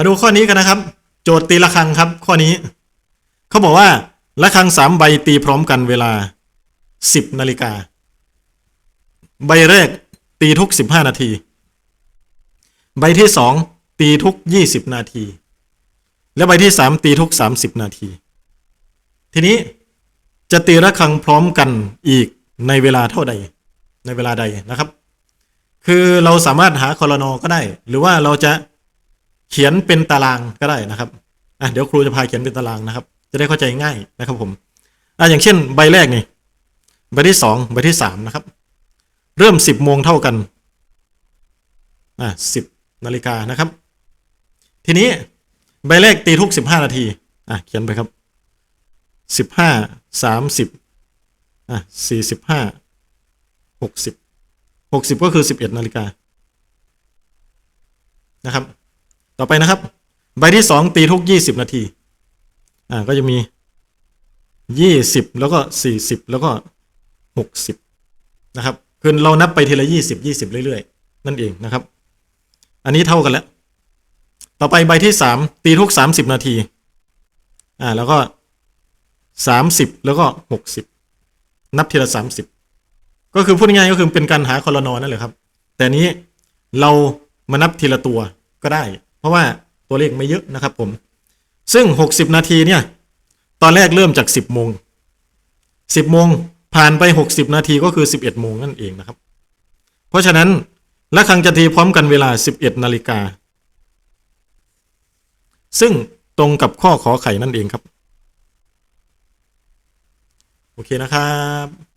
มาดูข้อนี้กันนะครับ โจทย์ตีระฆังครับ ข้อนี้ เขาบอกว่าระฆังสามใบตีพร้อมกันเวลา10นาฬิกา ใบแรกตีทุก15นาที ใบที่สองตีทุก20นาที และใบที่สามตีทุก30นาที ทีนี้จะตีระฆังพร้อมกันอีกในเวลาเท่าใด ในเวลาใดนะครับ คือเราสามารถหาคอรนอก็ได้ หรือว่าเราจะ เขียนเป็นตารางก็ได้นะครับอะเดี๋ยวครูจะพาเขียนเป็นตารางนะครับ จะได้เข้าใจง่ายนะครับผมอะอย่างเช่นใบแรกนี่ใบที่สองใบที่สามนะครับ เริ่มสิบโมงเท่ากันอะสิบนาฬิกานะครับ ทีนี้ใบแรกตีทุกสิบห้านาทีอะเขียนไปครับสิบห้าสามสิบอะสี่สิบห้าหกสิบหกสิบก็คือสิบเอ็ดนาฬิกานะครับ ต่อไปนะครับ ใบที่สองตีทุกยี่สิบนาที อ่าก็จะมียี่สิบแล้วก็สี่สิบแล้วก็หกสิบนะครับ คือเรานับไปทีละยี่สิบยี่สิบเรื่อยๆ นั่นเองนะครับ อันนี้เท่ากันแล้ว ต่อไปใบที่สามตีทุกสามสิบนาที อ่า แล้วก็สามสิบแล้วก็หกสิบนับทีละสามสิบก็คือพูดง่ายๆก็คือเป็นการหาคอรนอนั่นแหละครับ แต่นี้เรามานับทีละตัวก็ได้ เพราะว่าตัวเลขไม่เยอะนะครับผม ซึ่ง 60 นาทีเนี่ย ตอนแรกเริ่มจาก 10 โมง 10 โมงผ่านไป 60 นาทีก็คือ 11 โมงนั่นเองนะครับ เพราะฉะนั้นละครังจะตีพร้อมกันเวลา 11 นาฬิกา ซึ่งตรงกับข้อขอไข่นั่นเองครับ โอเคนะครับ